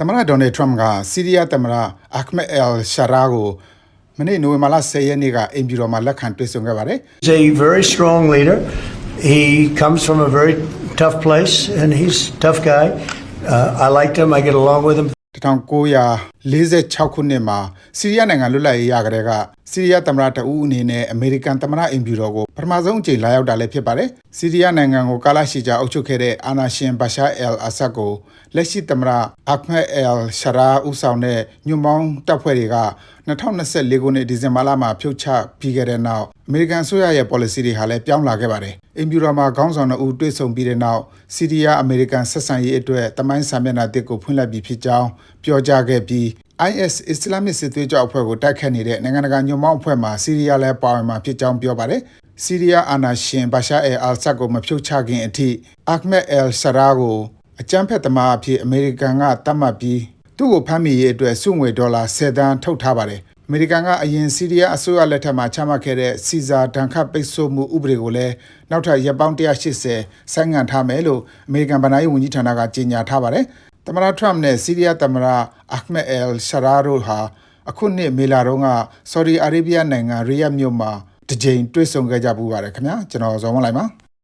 သမ္မတဒေါ်နယ်ထရမ့်ကစီးရီးယားသမ္မတအာခမက်အယ်ရှာရာကိုမနေ့နိုဝင်ဘာလ10ရက်နေ့ကအိမ်ဖြူတော်မှာလက်ခံတွေ့ဆုံခဲ့ပါတယ် He's a very strong leader. He comes from a very tough place, and he's a tough guy. Uh, I liked him. I get along with him. 1946ခုနှစ်မှာစီးရီးယားနိုင်ငံလွတ်လပ်ရေးရကြတဲ့က စီးရီးယားသမ္မတတဦးအနေနဲ့အမေရိကန်သမ္မတအိမ်ဖြူတော်ကိုပထမဆုံးအကြိမ်လာရောက်တာလည်းဖြစ်ပါတယ်။စီးရီးယားနိုင်ငံကိုကာလရှည်ကြာအုပ်ချုပ်ခဲ့တဲ့အာနာရှင်ဘာရှာအယ်အဆတ်ကိုလက်ရှိသမ္မတအာခမက်အယ်ရှာရာဦးဆောင်တဲ့ညွန့်ပေါင်းတပ်ဖွဲ့တွေက2024ခုနှစ်ဒီဇင်ဘာလမှာဖြုတ်ချပြီးခဲ့တဲ့နောက်အမေရိကန်အစိုးရရဲ့ policy တွေဟာလည်းပြောင်းလာခဲ့ပါတယ်။အိမ်ဖြူတော်မှာခေါင်းဆောင်တို့ဦးတွေ့ဆုံပြီးတဲ့နောက်စီးရီးယားအမေရိကန်ဆက်ဆံရေးအတွက်တမိုင်းစာမျက်နှာတစ်ကိုဖွင့်လှစ်ပြီးဖြစ်ကြောင်းပြောကြားခဲ့ပြီး IS အစ္စလာမစ်စစ်သွေးကြောက်အဖွဲ့ကိုတိုက်ခတ်နေတဲ့နိုင်ငံတကာညွန့်ပေါင်းအဖွဲ့မှာစီးရီးယားလည်းပါဝင်မှာဖြစ်ကြောင်းပြောပါတယ်။စီးရီးယားအာဏာရှင်ဘာရှာအယ်အယ်ဆတ်ကိုမဖြုတ်ချခင်အထိအာခမက်အယ်ဆရာကိုအကြမ်းဖက်သမားအဖြစ်အမေရိကန်ကတတ်မှတ်ပြီးသူ့ကိုဖမ်းမိရေးအတွက်စုငွေဒေါ်လာ10သန်းထုတ်ထားပါတယ်။အမေရိကန်ကအရင်စီးရီးယားအစိုးရလက်ထက်မှာချမှတ်ခဲ့တဲ့စီဇာဒဏ်ခတ်ပိတ်ဆို့မှုဥပဒေကိုလည်းနောက်ထပ်ရပ်ပေါင်း180ဆိုင်းငံ့ထားမယ်လို့အမေရိကန်ဗဏ္ဍာရေးဝန်ကြီးဌာနကကြေညာထားပါတယ်။ သမ္မတထရမ့်နဲ့စီးရီးယားသမ္မတအာခမက်အယ်ရှာရာတို့ဟာအခုနှစ်မေလာတုန်းကဆော်ဒီအာရေဗျနိုင်ငံရီယက်မြို့မှာတစ်ကြိမ်တွေ့ဆုံခဲ့ကြပူပါတယ်ခင်ဗျာကျွန်တော်ဇော်မလိုက်ပါ